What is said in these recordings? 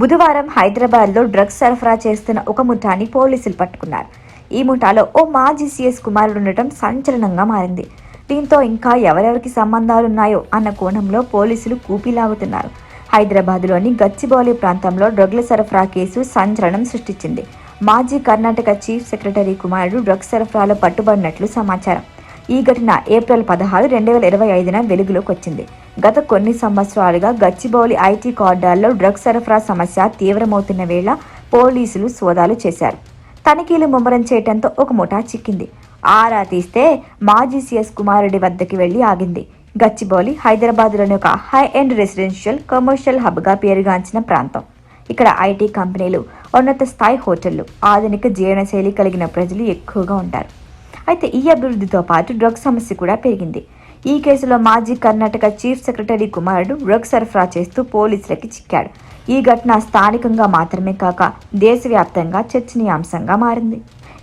బుధవారం హైదరాబాద్లో డ్రగ్స్ సరఫరా చేస్తున్న ఒక ముఠాని పోలీసులు పట్టుకున్నారు. ఈ ముఠాలో ఓ మాజీ సీఎస్ కుమారుడు ఉండటం సంచలనంగా మారింది. దీంతో ఇంకా ఎవరెవరికి సంబంధాలున్నాయో అన్న కోణంలో పోలీసులు కూపిలాగుతున్నారు. హైదరాబాద్లోని గచ్చిబౌలి ప్రాంతంలో డ్రగ్ల సరఫరా కేసు సంచలనం సృష్టించింది. మాజీ కర్ణాటక చీఫ్ సెక్రటరీ కుమారుడు డ్రగ్స్ సరఫరాలో పట్టుబడినట్లు సమాచారం. ఈ ఘటన ఏప్రిల్ పదహారు రెండు వేల ఇరవై ఐదున వెలుగులోకి వచ్చింది. గత కొన్ని సంవత్సరాలుగా గచ్చిబౌలి ఐటీ కార్డాల్లో డ్రగ్స్ సరఫరా సమస్య తీవ్రమవుతున్న వేళ పోలీసులు సోదాలు చేశారు. తనిఖీలు ముమ్మరం చేయడంతో ఒక ముఠా చిక్కింది. ఆరా తీస్తే మాజీ సీఎస్ కుమారుడి వద్దకి వెళ్ళి ఆగింది. గచ్చిబౌలి హైదరాబాద్లోని ఒక హై ఎండ్ రెసిడెన్షియల్ కమర్షియల్ హబ్గా పేరుగాంచిన ప్రాంతం. ఇక్కడ ఐటీ కంపెనీలు ఉన్నత స్థాయి హోటళ్ళు ఆధునిక జీవనశైలి కలిగిన ప్రజలు ఎక్కువగా ఉంటారు. అయితే ఈ అభివృద్ధితో పాటు డ్రగ్ సమస్య కూడా పెరిగింది. ఈ కేసులో మాజీ కర్ణాటక చీఫ్ సెక్రటరీ కుమారుడు డ్రగ్ సరఫరా చేస్తూ పోలీసులకి చిక్కాడు. ఈ ఘటన స్థానికంగా మాత్రమే కాక దేశవ్యాప్తంగా చర్చనీయాంశంగా మారింది.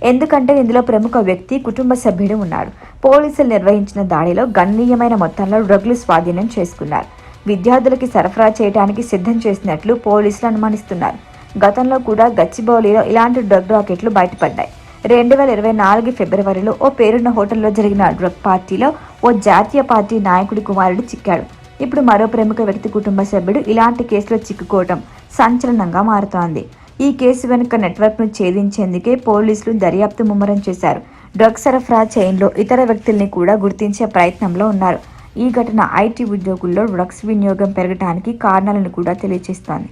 ఎందుకంటే ఇందులో ప్రముఖ వ్యక్తి కుటుంబ సభ్యుడు ఉన్నాడు. పోలీసులు నిర్వహించిన దాడిలో గణనీయమైన మొత్తంలో డ్రగ్లు స్వాధీనం చేసుకున్నారు. విద్యార్థులకి సరఫరా చేయడానికి సిద్ధం చేసినట్లు పోలీసులు అనుమానిస్తున్నారు. గతంలో కూడా గచ్చిబౌలిలో ఇలాంటి డ్రగ్ రాకెట్లు బయటపడ్డాయి. రెండు వేల ఇరవై నాలుగు ఫిబ్రవరిలో ఓ పేరున్న హోటల్లో జరిగిన డ్రగ్ పార్టీలో ఓ జాతీయ పార్టీ నాయకుడి కుమారుడు చిక్కాడు. ఇప్పుడు మరో ప్రముఖ వ్యక్తి కుటుంబ సభ్యుడు ఇలాంటి కేసులో చిక్కుకోవటం సంచలనంగా మారుతోంది. ఈ కేసు వెనుక నెట్వర్క్ను ఛేదించేందుకే పోలీసులు దర్యాప్తు ముమ్మరం చేశారు. డ్రగ్ సరఫరా చైన్లో ఇతర వ్యక్తుల్ని కూడా గుర్తించే ప్రయత్నంలో ఉన్నారు. ఈ ఘటన ఐటీ ఉద్యోగుల్లో డ్రగ్స్ వినియోగం పెరగడానికి కారణాలను కూడా తెలియజేస్తోంది.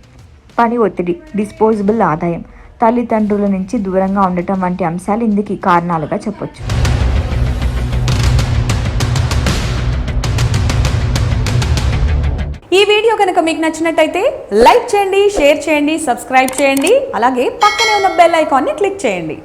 పని ఒత్తిడి డిస్పోజబుల్ ఆదాయం తల్లిదండ్రుల నుంచి దూరంగా ఉండటం వంటి అంశాలు ఇందుకు కారణాలుగా చెప్పొచ్చు. ఈ వీడియో కనుక మీకు నచ్చినట్టయితే లైక్ చేయండి షేర్ చేయండి సబ్స్క్రైబ్ చేయండి అలాగే పక్కనే ఉన్న బెల్ ఐకాన్ని క్లిక్ చేయండి.